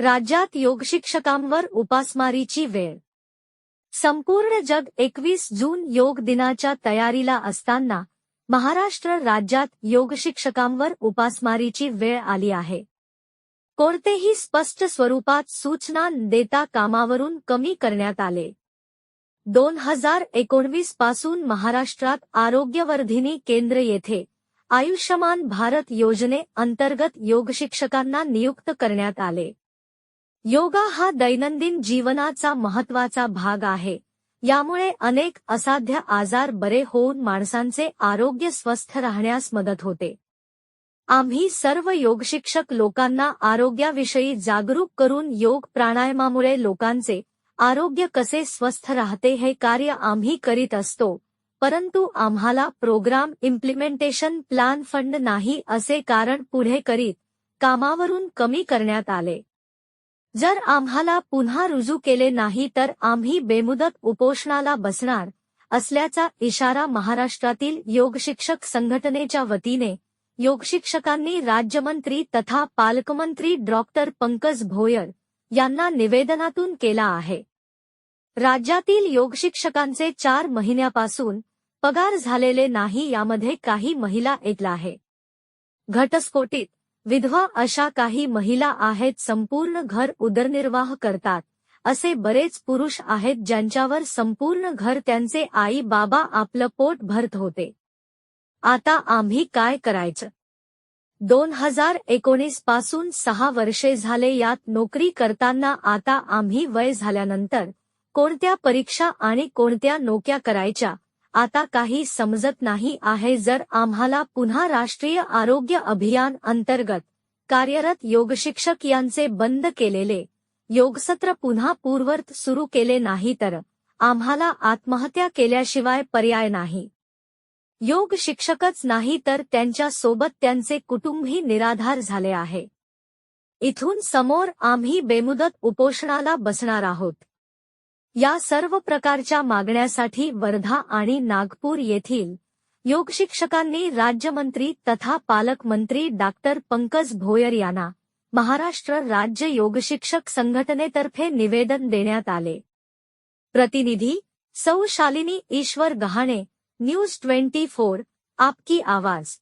राज्यात योगशिक्षकांवर उपासमारीची वेळ. संपूर्ण जग एकवीस जून योग दिनाच्या तयारीला असताना महाराष्ट्र राज्यात योगशिक्षकांवर उपासमारीची वेळ आली आहे. कोणतेही स्पष्ट स्वरूपात सूचना देता कामावरून कमी करण्यात आले. दोन हजार एकोणवीसपासून महाराष्ट्रात आरोग्यवर्धिनी केंद्र येथे आयुष्यमान भारत योजने अंतर्गत योगशिक्षकांना नियुक्त करण्यात आले. योगा हा दैनंदिन जीवनाचा महत्त्वाचा भाग आहे. यामुळे अनेक असाध्य आजार बरे होऊन माणसांचे आरोग्य स्वस्थ राहण्यास मदत होते. आम्ही सर्व योगशिक्षक लोकांना आरोग्याविषयी जागरूक करून योग प्राणायामामुळे लोकांचे आरोग्य कसे स्वस्थ राहते हे कार्य आम्ही करीत असतो. परंतु आम्हाला प्रोग्राम इम्प्लिमेंटेशन प्लान फंड नाही असे कारण पुढे करीत कामावरून कमी करण्यात आले. जर आम्हाला पुन्हा रुजू केले नाही तर आम्ही बेमुदत उपोषणाला बसणार असल्याचा इशारा महाराष्ट्रातील योगशिक्षक संघटनेच्या वतीने योगशिक्षकांनी राज्यमंत्री तथा पालकमंत्री डॉक्टर पंकज भोयर यांना निवेदनातून केला आहे. राज्यातील योगशिक्षकांचे चार महिन्यापासून पगार झालेले नाही यामध्ये काही महिला ऐकला आहे. घटस्फोटीत विधवा अशा काही महिला आहेत संपूर्ण घर उदरनिर्वाह करतात. असे बरेच पुरुष आहेत ज्यांच्यावर संपूर्ण घर त्यांचे आई बाबा आपलं पोट भरत होते. आता आम्ही काय करायचं? दोन हजार एकोणीसपासून सहा वर्षे झाले यात नोकरी करताना आता आम्ही वय झाल्यानंतर कोणत्या परीक्षा आणि कोणत्या नोक्या करायच्या? आता काही समजत नाही आहे जर आम्हाला पुन्हा राष्ट्रीय आरोग्य अभियान अंतर्गत कार्यरत योगशिक्षक यांचे बंद केलेले योगसत्र पुन्हा पूर्वर्त सुरू केले नाही तर आम्हाला आत्महत्या केल्याशिवाय पर्याय नाही. योग शिक्षकच नाही तर त्यांच्यासोबत त्यांचे कुटुंबही निराधार झाले आहे. इथून समोर आम्ही बेमुदत उपोषणाला बसणार आहोत. या सर्व प्रकारच्या मागण्यासाठी वर्धा आणि नागपूर येथील योग शिक्षकांनी राज्यमंत्री तथा पालकमंत्री डॉक्टर पंकज भोयर यांना महाराष्ट्र राज्य योगशिक्षक संघटनेतर्फे निवेदन देण्यात आले. प्रतिनिधी सौ Shalini Ishwar Gahane news twenty four आपकी आवाज.